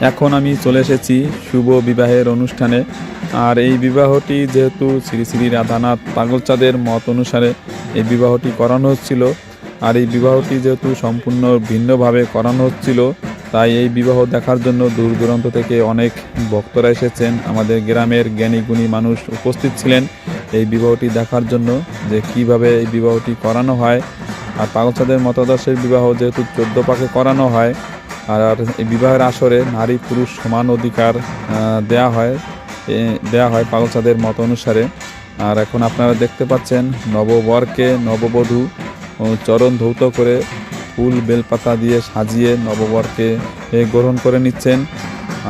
এখন আমি চলে এসেছি শুভ বিবাহের অনুষ্ঠানে। আর এই বিবাহটি যেহেতু শ্রী শ্রী রাধানাথ পাগলচাঁদের মত অনুসারে এই বিবাহটি করানো হচ্ছিল, আর এই বিবাহটি যেহেতু সম্পূর্ণ ভিন্নভাবে করানো হচ্ছিল, তাই এই বিবাহ দেখার জন্য দূর দূরান্ত থেকে অনেক ভক্তরা এসেছেন। আমাদের গ্রামের জ্ঞানী গুণী মানুষ উপস্থিত ছিলেন এই বিবাহটি দেখার জন্য, যে কীভাবে এই বিবাহটি করানো হয়। আর পাগলচাঁদের মতাদর্শের বিবাহ যেহেতু চোদ্দ পাকে করানো হয় আর বিবাহের আসরে নারী পুরুষ সমান অধিকার দেয়া হয় দেয়া হয় পাগলচাঁদের মত অনুসারে। আর এখন আপনারা দেখতে পাচ্ছেন নববরকে নববধূ চরণ ধৌত করে ফুল বেলপাতা দিয়ে সাজিয়ে নববরকে গ্রহণ করে নিচ্ছেন।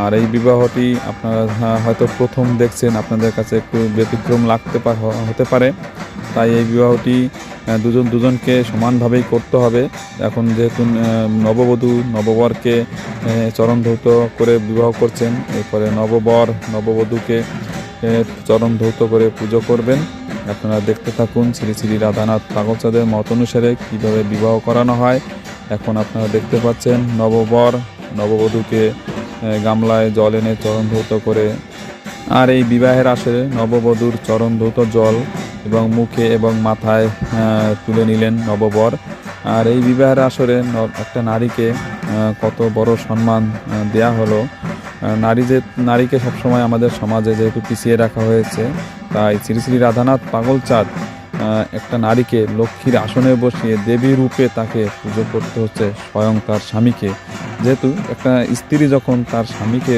আর এই বিবাহটি আপনারা হয়তো প্রথম দেখছেন, আপনাদের কাছে একটু ব্যতিক্রম লাগতে হতে পারে। তাই এই বিবাহটি দুজন দুজনকে সমানভাবেই করতে হবে। এখন যেহেতু নববধূ নববরকে আহ, চরণ ধৌত করে বিবাহ করছেন এরপরে নববর নববধূকে আহ, চরণ ধৌত করে পুজো করবেন। আপনারা দেখতে থাকুন শ্রী শ্রী রাধানাথ পাগলচাঁদের মত অনুসারে কীভাবে বিবাহ করানো হয়। এখন আপনারা দেখতে পাচ্ছেন নববর নববধূকে গামলায় জল এনে চরণ ধৌত করে। আর এই বিবাহের আসরে নববধূর চরণ ধৌত জল এবং মুখে এবং মাথায় তুলে নিলেন নববর। আর এই বিবাহের আসরে একটা নারীকে কত বড় সম্মান দেয়া হলো। নারী যে নারীকে সবসময় আমাদের সমাজে যেহেতু পিছিয়ে রাখা হয়েছে তাই শ্রী শ্রী রাধানাথ পাগলচাঁদ আহ, একটা নারীকে লক্ষ্মীর আসনে বসিয়ে দেবী রূপে তাকে পুজো করতে হচ্ছে স্বয়ং তার স্বামীকে। যেহেতু একটা স্ত্রী যখন তার স্বামীকে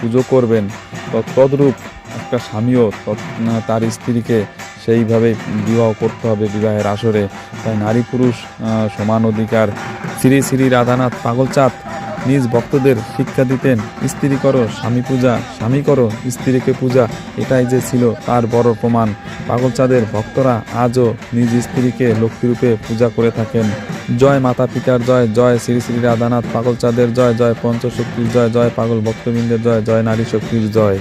পুজো করবেন তদ্রূপ একটা স্বামীও তার স্ত্রীকে সেইভাবে বিবাহ করতে হবে বিবাহের আসরে। তাই নারী পুরুষ সমান অধিকার। শ্রী শ্রী রাধানাথ পাগলচাঁদ নিজ ভক্তদের শিক্ষা দিতেন, স্ত্রী করো, স্বামী পূজা, স্বামী করো, স্ত্রীকে পূজা। এটাই যে ছিল তার বড় প্রমাণ। পাগলচাঁদের ভক্তরা আজও নিজ স্ত্রীকে লক্ষ্মীরূপে পূজা করে থাকেন। জয় মাতা পিতার জয় জয় শ্রী শ্রী রাধানাথ পাগলচাঁদের জয় জয় পঞ্চশক্তির জয় জয় পাগল ভক্তবৃন্দের জয় জয় নারী শক্তির জয়।